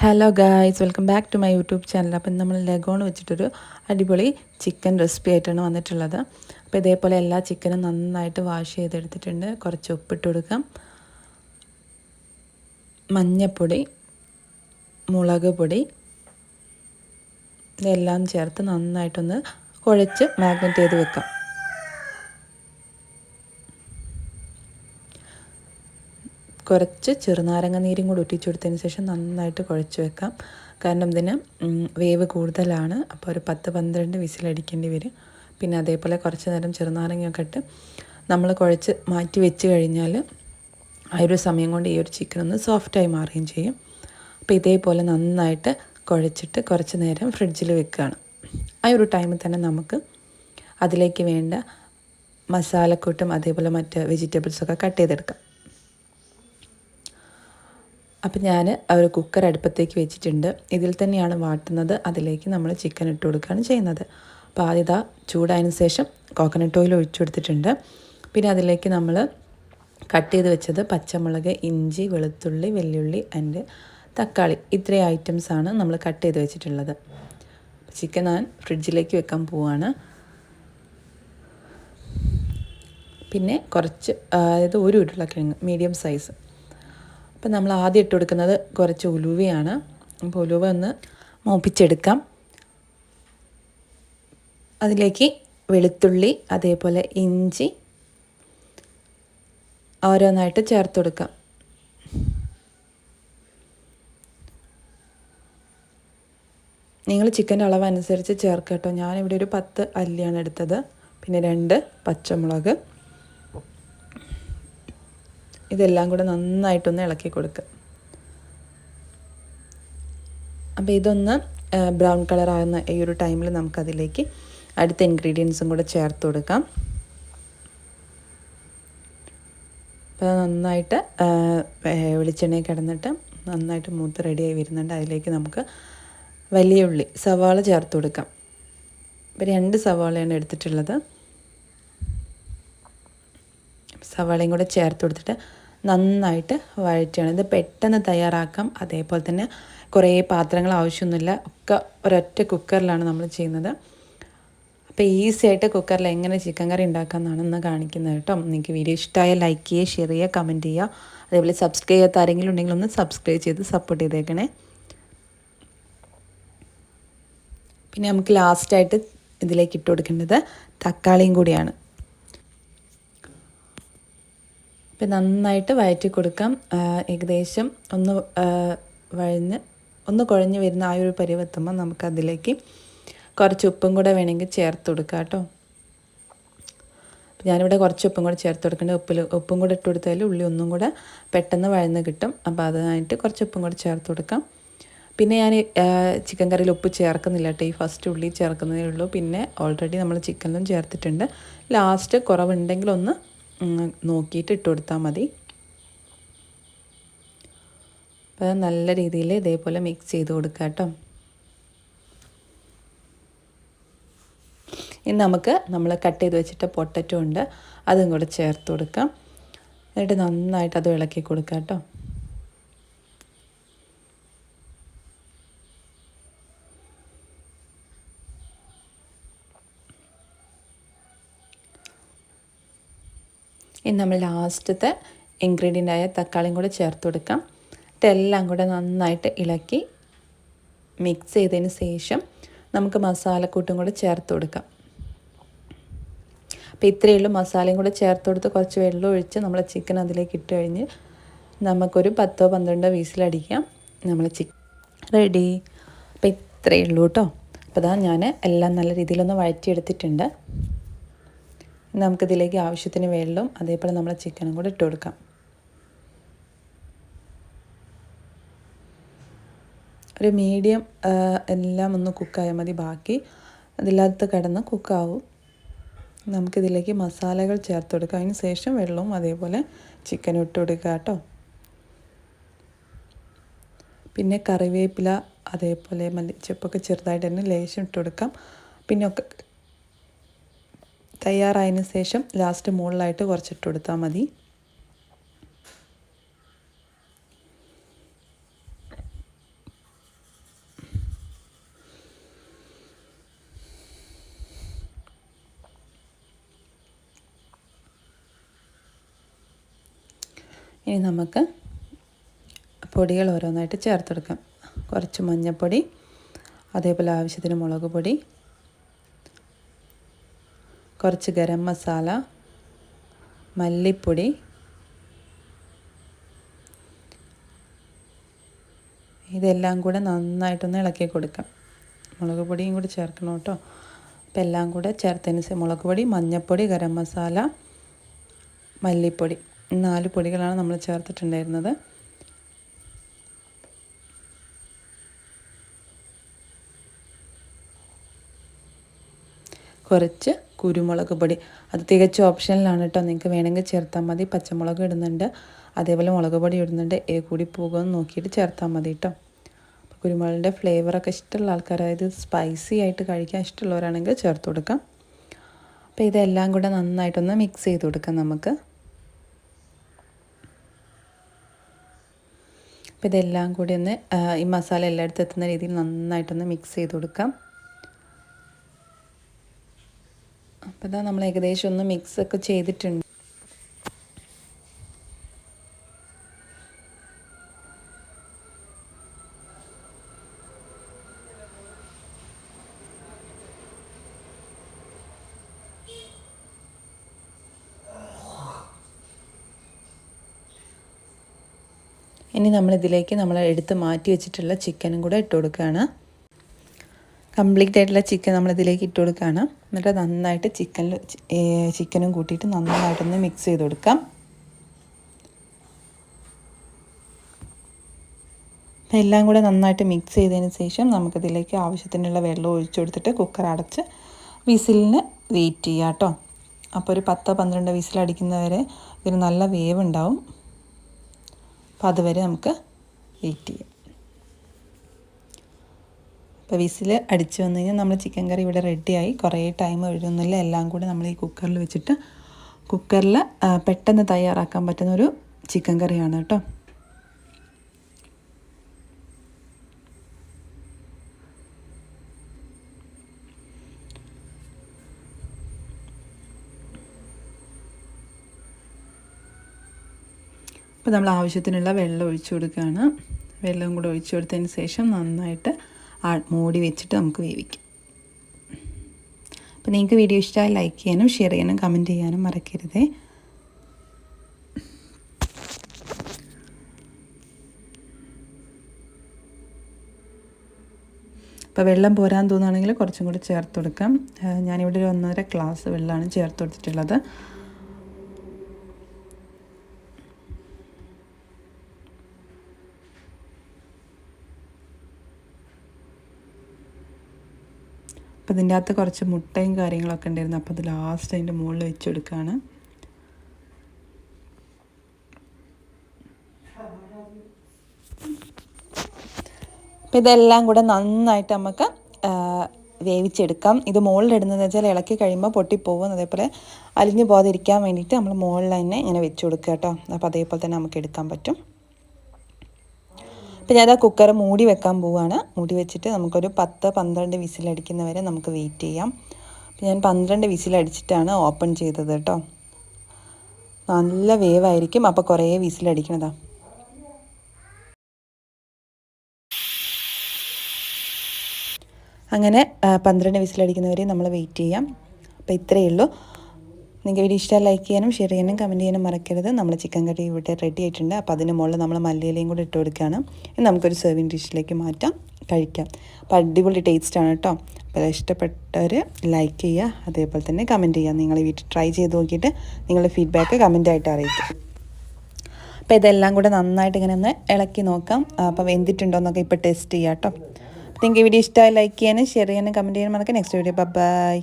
Hello guys welcome back to my YouTube channel അപ്പം നമ്മൾ leghorn വെച്ചിട്ടൊരു അടിപൊളി ചിക്കൻ റെസിപ്പി ആയിട്ടാണ് വന്നിട്ടുള്ളത്. അപ്പോൾ ഇതേപോലെ എല്ലാ ചിക്കനും നന്നായിട്ട് വാഷ് ചെയ്തെടുത്തിട്ടുണ്ട്. കുറച്ച് ഉപ്പിട്ട് കൊടുക്കാം. മഞ്ഞപ്പൊടി മുളക് പൊടി ഇതെല്ലാം ചേർത്ത് നന്നായിട്ടൊന്ന് കുഴച്ച് മാഗ്നറ്റ് ചെയ്ത് വെക്കാം. കുറച്ച് ചെറുനാരങ്ങ നീരും കൂടി ഒട്ടിച്ചു കൊടുത്തതിന് ശേഷം നന്നായിട്ട് കുഴച്ച് വെക്കാം. കാരണം ഇതിന് വേവ് കൂടുതലാണ്. അപ്പോൾ ഒരു പത്ത് പന്ത്രണ്ട് വിസിലടിക്കേണ്ടി വരും. പിന്നെ അതേപോലെ കുറച്ച് നേരം ചെറുനാരങ്ങയൊക്കെ ഇട്ട് നമ്മൾ കുഴച്ച് മാറ്റി വെച്ച് കഴിഞ്ഞാൽ ആ ഒരു സമയം കൊണ്ട് ഈ ഒരു ചിക്കൻ ഒന്ന് സോഫ്റ്റായി മാറുകയും ചെയ്യും. അപ്പോൾ ഇതേപോലെ നന്നായിട്ട് കുഴച്ചിട്ട് കുറച്ച് നേരം ഫ്രിഡ്ജിൽ വെക്കുകയാണ് ആ ഒരു ടൈമിൽ തന്നെ നമുക്ക് അതിലേക്ക് വേണ്ട മസാലക്കൂട്ടും അതേപോലെ മറ്റ് വെജിറ്റബിൾസൊക്കെ കട്ട് ചെയ്തെടുക്കാം. അപ്പം ഞാൻ ഒരു കുക്കർ അടുപ്പത്തേക്ക് വെച്ചിട്ടുണ്ട്. ഇതിൽ തന്നെയാണ് വാട്ടുന്നത്. അതിലേക്ക് നമ്മൾ ചിക്കൻ ഇട്ട് കൊടുക്കുകയാണ് ചെയ്യുന്നത്. അപ്പോൾ ആദ്യത ചൂടായതിനു ശേഷം കോക്കനട്ട് ഓയിൽ ഒഴിച്ചു കൊടുത്തിട്ടുണ്ട്. പിന്നെ അതിലേക്ക് നമ്മൾ കട്ട് ചെയ്ത് വെച്ചത് പച്ചമുളക് ഇഞ്ചി വെളുത്തുള്ളി വെല്ലുള്ളി ആൻഡ് തക്കാളി. ഇത്രയും ഐറ്റംസാണ് നമ്മൾ കട്ട് ചെയ്ത് വെച്ചിട്ടുള്ളത്. ചിക്കൻ ഞാൻ ഫ്രിഡ്ജിലേക്ക് വെക്കാൻ പോവാണ്. പിന്നെ കുറച്ച് അതായത് ഒരു ഉരുളക്കിഴങ്ങ് മീഡിയം സൈസ് അപ്പം നമ്മൾ ആദ്യം ഇട്ടുകൊടുക്കുന്നത് കുറച്ച് ഉലുവയാണ്. അപ്പോൾ ഉലുവ ഒന്ന് മൂപ്പിച്ചെടുക്കാം. അതിലേക്ക് വെളുത്തുള്ളി അതേപോലെ ഇഞ്ചി ഓരോന്നായിട്ട് ചേർത്ത് കൊടുക്കാം. നിങ്ങൾ ചിക്കന്റെ അളവ് അനുസരിച്ച് കേട്ടോ. ഞാനിവിടെ ഒരു പത്ത് അല്ലിയാണ് എടുത്തത്. പിന്നെ രണ്ട് പച്ചമുളക്. ഇതെല്ലാം കൂടെ നന്നായിട്ടൊന്ന് ഇളക്കി കൊടുക്കുക അപ്പോൾ ഇതൊന്ന് ബ്രൗൺ കളർ ആകുന്ന ഈ ഒരു ടൈമിൽ നമുക്കതിലേക്ക് അടുത്ത ഇൻഗ്രീഡിയൻസും കൂടെ ചേർത്ത് കൊടുക്കാം. അപ്പോൾ നന്നായിട്ട് വെളിച്ചെണ്ണയിൽ കിടന്നിട്ട് നന്നായിട്ട് മൂത്ത് റെഡിയായി വരുന്നുണ്ട്. അതിലേക്ക് നമുക്ക് വലിയ ഉള്ളി സവാള ചേർത്ത് കൊടുക്കാം. ഇപ്പോൾ രണ്ട് സവാളയാണ് എടുത്തിട്ടുള്ളത്. സവാളയും കൂടെ ചേർത്ത് കൊടുത്തിട്ട് നന്നായിട്ട് വഴറ്റുകയാണ്. ഇത് പെട്ടെന്ന് തയ്യാറാക്കാം. അതേപോലെ തന്നെ കുറേ പാത്രങ്ങൾ ആവശ്യമൊന്നുമില്ല. ഒക്കെ ഒരൊറ്റ കുക്കറിലാണ് നമ്മൾ ചെയ്യുന്നത്. അപ്പോൾ ഈസി ആയിട്ട് കുക്കറിൽ എങ്ങനെ ചിക്കൻ കറി ഉണ്ടാക്കാമെന്നാണ് ഇന്ന് കാണിക്കുന്നത് കേട്ടോ. നിങ്ങൾക്ക് വീഡിയോ ഇഷ്ടമായ ലൈക്ക് ചെയ്യുക ഷെയർ ചെയ്യുക കമന്റ് ചെയ്യുക. അതേപോലെ സബ്സ്ക്രൈബ് ചെയ്യാത്ത ആരെങ്കിലും ഉണ്ടെങ്കിൽ ഒന്ന് സബ്സ്ക്രൈബ് ചെയ്ത് സപ്പോർട്ട് ചെയ്തേക്കണേ. പിന്നെ നമുക്ക് ലാസ്റ്റായിട്ട് ഇതിലേക്ക് ഇട്ട് കൊടുക്കേണ്ടത് തക്കാളിയും കൂടിയാണ്. ഇപ്പം നന്നായിട്ട് വഴറ്റി കൊടുക്കാം. ഏകദേശം ഒന്ന് വഴഞ്ഞ് ഒന്ന് കുഴഞ്ഞ് വരുന്ന ആ ഒരു പരിവെത്തുമ്പോൾ നമുക്കതിലേക്ക് കുറച്ച് ഉപ്പും കൂടെ വേണമെങ്കിൽ ചേർത്ത് കൊടുക്കാം കേട്ടോ. ഞാനിവിടെ കുറച്ച് ഉപ്പും കൂടെ ചേർത്ത് കൊടുക്കേണ്ടത് ഉപ്പിൽ ഉപ്പും കൂടെ ഇട്ട് കൊടുത്താൽ ഉള്ളി ഒന്നും കൂടെ പെട്ടെന്ന് വഴന്ന് കിട്ടും. അപ്പോൾ അതിനായിട്ട് കുറച്ച് ഉപ്പും കൂടെ ചേർത്ത് കൊടുക്കാം. പിന്നെ ഞാൻ ചിക്കൻ കറിയിൽ ഉപ്പ് ചേർക്കുന്നില്ല കേട്ടോ. ഈ ഫസ്റ്റ് ഉള്ളി ചേർക്കുന്നതേ ഉള്ളൂ. പിന്നെ ഓൾറെഡി നമ്മൾ ചിക്കനിലും ചേർത്തിട്ടുണ്ട്. ലാസ്റ്റ് കുറവുണ്ടെങ്കിൽ ഒന്ന് നോക്കിയിട്ട് ഇട്ട് കൊടുത്താൽ മതി. അപ്പോൾ നല്ല രീതിയിൽ ഇതേപോലെ മിക്സ് ചെയ്ത് കൊടുക്കുക കേട്ടോ. ഇനി നമുക്ക് നമ്മൾ കട്ട് ചെയ്ത് വെച്ചിട്ട് പൊട്ടറ്റോ ഉണ്ട് അതും കൂടെ ചേർത്ത് കൊടുക്കാം. എന്നിട്ട് നന്നായിട്ട് അത് ഇളക്കി കൊടുക്കാം കേട്ടോ. ഇനി നമ്മൾ ലാസ്റ്റത്തെ ആയ തക്കാളിയും കൂടെ ചേർത്ത് കൊടുക്കാം. ഇതെല്ലാം കൂടെ നന്നായിട്ട് ഇളക്കി മിക്സ് ചെയ്തതിന് ശേഷം നമുക്ക് മസാലക്കൂട്ടും കൂടെ ചേർത്ത് കൊടുക്കാം. അപ്പോൾ ഇത്രയേ ഉള്ളൂ മസാലയും കൂടെ ചേർത്ത് കൊടുത്ത് കുറച്ച് വെള്ളം ഒഴിച്ച് നമ്മൾ ചിക്കൻ അതിലേക്ക് ഇട്ട് കഴിഞ്ഞ് നമുക്കൊരു പത്തോ പന്ത്രണ്ടോ വീസിലടിക്കാം നമ്മൾ ചിക്കൻ റെഡി അപ്പോൾ ഇത്രയേ ഉള്ളൂ കേട്ടോ. അപ്പോൾ അതാ ഞാൻ എല്ലാം നല്ല രീതിയിലൊന്ന് വഴറ്റിയെടുത്തിട്ടുണ്ട്. നമുക്കിതിലേക്ക് ആവശ്യത്തിന് വെള്ളവും അതേപോലെ നമ്മൾ ചിക്കനും കൂടെ ഇട്ട് കൊടുക്കാം. ഒരു മീഡിയം എല്ലാം ഒന്ന് കുക്കായാൽ മതി ബാക്കി. അതില്ലാത്ത കിടന്ന് കുക്കാവും. നമുക്കിതിലേക്ക് മസാലകൾ ചേർത്ത് കൊടുക്കാം. അതിന് ശേഷം വെള്ളവും അതേപോലെ ചിക്കനും ഇട്ട് കൊടുക്കുക കേട്ടോ. പിന്നെ കറിവേപ്പില അതേപോലെ മല്ലിച്ചപ്പൊക്കെ ചെറുതായിട്ട് തന്നെ ലേശം ഇട്ട് കൊടുക്കാം. പിന്നെ ഒക്കെ തയ്യാറായതിന് ശേഷം ലാസ്റ്റ് മുകളിലായിട്ട് കുറച്ചിട്ട് കൊടുത്താൽ മതി. ഇനി നമുക്ക് പൊടികൾ ഓരോന്നായിട്ട് ചേർത്തെടുക്കാം. കുറച്ച് മഞ്ഞൾപ്പൊടി അതേപോലെ ആവശ്യത്തിന് മുളക് പൊടി കുറച്ച് ഗരം മസാല മല്ലിപ്പൊടി ഇതെല്ലാം കൂടെ നന്നായിട്ടൊന്ന് ഇളക്കി കൊടുക്കാം. മുളക് പൊടിയും കൂടി ചേർക്കണം കേട്ടോ. അപ്പം എല്ലാം കൂടെ ചേർത്തതിന് മുളക് പൊടി മഞ്ഞൾപ്പൊടി ഗരം മസാല മല്ലിപ്പൊടി. നാല് പൊടികളാണ് നമ്മൾ ചേർത്തിട്ടുണ്ടായിരുന്നത്. കുറച്ച് കുരുമുളക് പൊടി. അത് തികച്ചും ഓപ്ഷനിലാണ് കേട്ടോ നിങ്ങൾക്ക് വേണമെങ്കിൽ ചേർത്താൽ മതി. പച്ചമുളക് ഇടുന്നുണ്ട്. അതേപോലെ മുളക് പൊടി ഇടുന്നുണ്ട്. ഏ കൂടി പോകുമെന്ന് നോക്കിയിട്ട് ചേർത്താൽ മതി കേട്ടോ അപ്പോൾ കുരുമുളകിന്റെ ഫ്ലേവറൊക്കെ ഇഷ്ടമുള്ള ആൾക്കാർ അതായത് സ്പൈസി ആയിട്ട് കഴിക്കാൻ ഇഷ്ടമുള്ളവരാണെങ്കിൽ ചേർത്ത് കൊടുക്കാം. അപ്പോൾ ഇതെല്ലാം കൂടെ നന്നായിട്ടൊന്ന് മിക്സ് ചെയ്ത് കൊടുക്കാം നമുക്ക്. അപ്പോൾ ഇതെല്ലാം കൂടി ഒന്ന് ഈ മസാല എല്ലായിടത്തും എത്തുന്ന രീതിയിൽ നന്നായിട്ടൊന്ന് മിക്സ് ചെയ്ത് കൊടുക്കാം. അപ്പോൾ ഇതാ നമ്മൾ ഏകദേശം ഒന്ന് മിക്സ് ഒക്കെ ചെയ്തിട്ടുണ്ട്. ഇനി നമ്മളിതിലേക്ക് നമ്മൾ എടുത്ത് മാറ്റി വെച്ചിട്ടുള്ള ചിക്കനും കൂടെ ഇട്ട് കൊടുക്കുകയാണ്. കംപ്ലീറ്റ് ആയിട്ടുള്ള ചിക്കൻ നമ്മളിതിലേക്ക് ഇട്ട് കൊടുക്കുകയാണ്. എന്നിട്ട് നന്നായിട്ട് ചിക്കനിൽ ചിക്കനും കൂട്ടിയിട്ട് നന്നായിട്ടൊന്ന് മിക്സ് ചെയ്ത് കൊടുക്കാം. എല്ലാം കൂടെ നന്നായിട്ട് മിക്സ് ചെയ്തതിന് ശേഷം നമുക്കിതിലേക്ക് ആവശ്യത്തിനുള്ള വെള്ളം ഒഴിച്ചു കൊടുത്തിട്ട് കുക്കർ അടച്ച് വിസിലിന് വെയിറ്റ് ചെയ്യുക കേട്ടോ. അപ്പോൾ ഒരു പത്തോ പന്ത്രണ്ടോ വിസിലടിക്കുന്നവരെ ഇതിന് നല്ല വേവ് ഉണ്ടാവും അപ്പോൾ അതുവരെ നമുക്ക് വെയിറ്റ് ചെയ്യാം. അപ്പോൾ വിസിൽ അടിച്ച് വന്നു കഴിഞ്ഞാൽ നമ്മൾ ചിക്കൻ കറി ഇവിടെ റെഡിയായി കുറേ ടൈം ഒഴുകുന്നില്ല എല്ലാം കൂടി നമ്മൾ ഈ കുക്കറിൽ വെച്ചിട്ട് കുക്കറിൽ പെട്ടെന്ന് തയ്യാറാക്കാൻ പറ്റുന്ന ഒരു ചിക്കൻ കറിയാണ് കേട്ടോ. അപ്പോൾ നമ്മൾ ആവശ്യത്തിനുള്ള വെള്ളം ഒഴിച്ചു കൊടുക്കുകയാണ് വെള്ളം കൂടെ ഒഴിച്ചു കൊടുത്തതിന് ശേഷം നന്നായിട്ട് മൂടി വെച്ചിട്ട് നമുക്ക് വേവിക്കാം. അപ്പോൾ നിങ്ങൾക്ക് വീഡിയോ ഇഷ്ടമായി ലൈക്ക് ചെയ്യാനും ഷെയർ ചെയ്യാനും കമന്റ് ചെയ്യാനും മറക്കരുതേ. അപ്പോൾ വെള്ളം പോരാൻ തോന്നുകയാണെങ്കിൽ കുറച്ചും കൂടി ചേർത്ത് കൊടുക്കാം. ഞാനിവിടെ ഒരു ഒന്നര ഗ്ലാസ് വെള്ളമാണ് ചേർത്ത് കൊടുത്തിട്ടുള്ളത്. അപ്പോൾ ഇതിന്റെ അകത്ത് കുറച്ച് മുട്ടയും കാര്യങ്ങളൊക്കെ ഉണ്ടായിരുന്നു. അപ്പോൾ അത് ലാസ്റ്റ് അതിന്റെ മുകളിൽ വെച്ച് കൊടുക്കുകയാണ് അപ്പോൾ ഇതെല്ലാം കൂടെ നന്നായിട്ട് നമുക്ക് വേവിച്ചെടുക്കാം. ഇത് മുകളിലിടുന്നതെന്ന് വെച്ചാൽ ഇളക്കി കഴിയുമ്പോൾ പൊട്ടിപ്പോകും അതേപോലെ അലിഞ്ഞു പോകാതിരിക്കാൻ വേണ്ടിയിട്ട് നമ്മൾ മുകളിൽ തന്നെ ഇങ്ങനെ വെച്ച് കൊടുക്കുക കേട്ടോ. അപ്പോൾ അതേപോലെ തന്നെ നമുക്ക് എടുക്കാൻ പറ്റും. അപ്പോൾ ഞാൻ ആ കുക്കർ മൂടി വെക്കാൻ പോവുകയാണ് മൂടി വെച്ചിട്ട് നമുക്കൊരു പത്ത് പന്ത്രണ്ട് വിസിലടിക്കുന്നവരെ നമുക്ക് വെയിറ്റ് ചെയ്യാം. അപ്പോൾ ഞാൻ പന്ത്രണ്ട് വിസിലടിച്ചിട്ടാണ് ഓപ്പൺ ചെയ്തത് കേട്ടോ. നല്ല വേവായിരിക്കും. അപ്പോൾ കുറേ വിസിലടിക്കണതാ. അങ്ങനെ പന്ത്രണ്ട് വിസിലടിക്കുന്നവരെ നമ്മൾ വെയിറ്റ് ചെയ്യാം. അപ്പോൾ ഇത്രയേ ഉള്ളൂ. നിങ്ങൾക്ക് വീഡിയോ ഇഷ്ടം ലൈക്ക് ചെയ്യാനും ഷെയർ ചെയ്യാനും കമന്റ് ചെയ്യാനും മറക്കരുത്. നമ്മൾ ചിക്കൻ കറി ഇവിടെ റെഡി ആയിട്ടുണ്ട്. അപ്പോൾ അതിന് മുകളിൽ നമ്മൾ മല്ലിയിലയും കൂടി ഇട്ട് കൊടുക്കുകയാണ്. ഇനി നമുക്കൊരു സെർവിങ് ഡിഷിലേക്ക് മാറ്റാം. കഴിക്കാം. അപ്പോൾ അടിപൊളി ടേസ്റ്റാണ് കേട്ടോ. അപ്പോൾ ഇഷ്ടപ്പെട്ടവർ ലൈക്ക് ചെയ്യുക. അതേപോലെ തന്നെ കമന്റ് ചെയ്യുക. നിങ്ങൾ വീട്ടിൽ ട്രൈ ചെയ്ത് നോക്കിയിട്ട് നിങ്ങളുടെ ഫീഡ്ബാക്ക് കമന്റായിട്ട് അറിയിക്കും അപ്പോൾ ഇതെല്ലാം കൂടെ നന്നായിട്ട് ഇങ്ങനെ ഒന്ന് ഇളക്കി നോക്കാം. അപ്പോൾ വെന്തിട്ടുണ്ടോ എന്നൊക്കെ ഇപ്പോൾ ടെസ്റ്റ് ചെയ്യാം കേട്ടോ. നിങ്ങൾക്ക് വീഡിയോ ഇഷ്ടമായി ലൈക്ക് ചെയ്യാനും ഷെയർ ചെയ്യാനും കമന്റ് ചെയ്യാനും മറക്കാം നെക്സ്റ്റ് വീഡിയോ ബൈ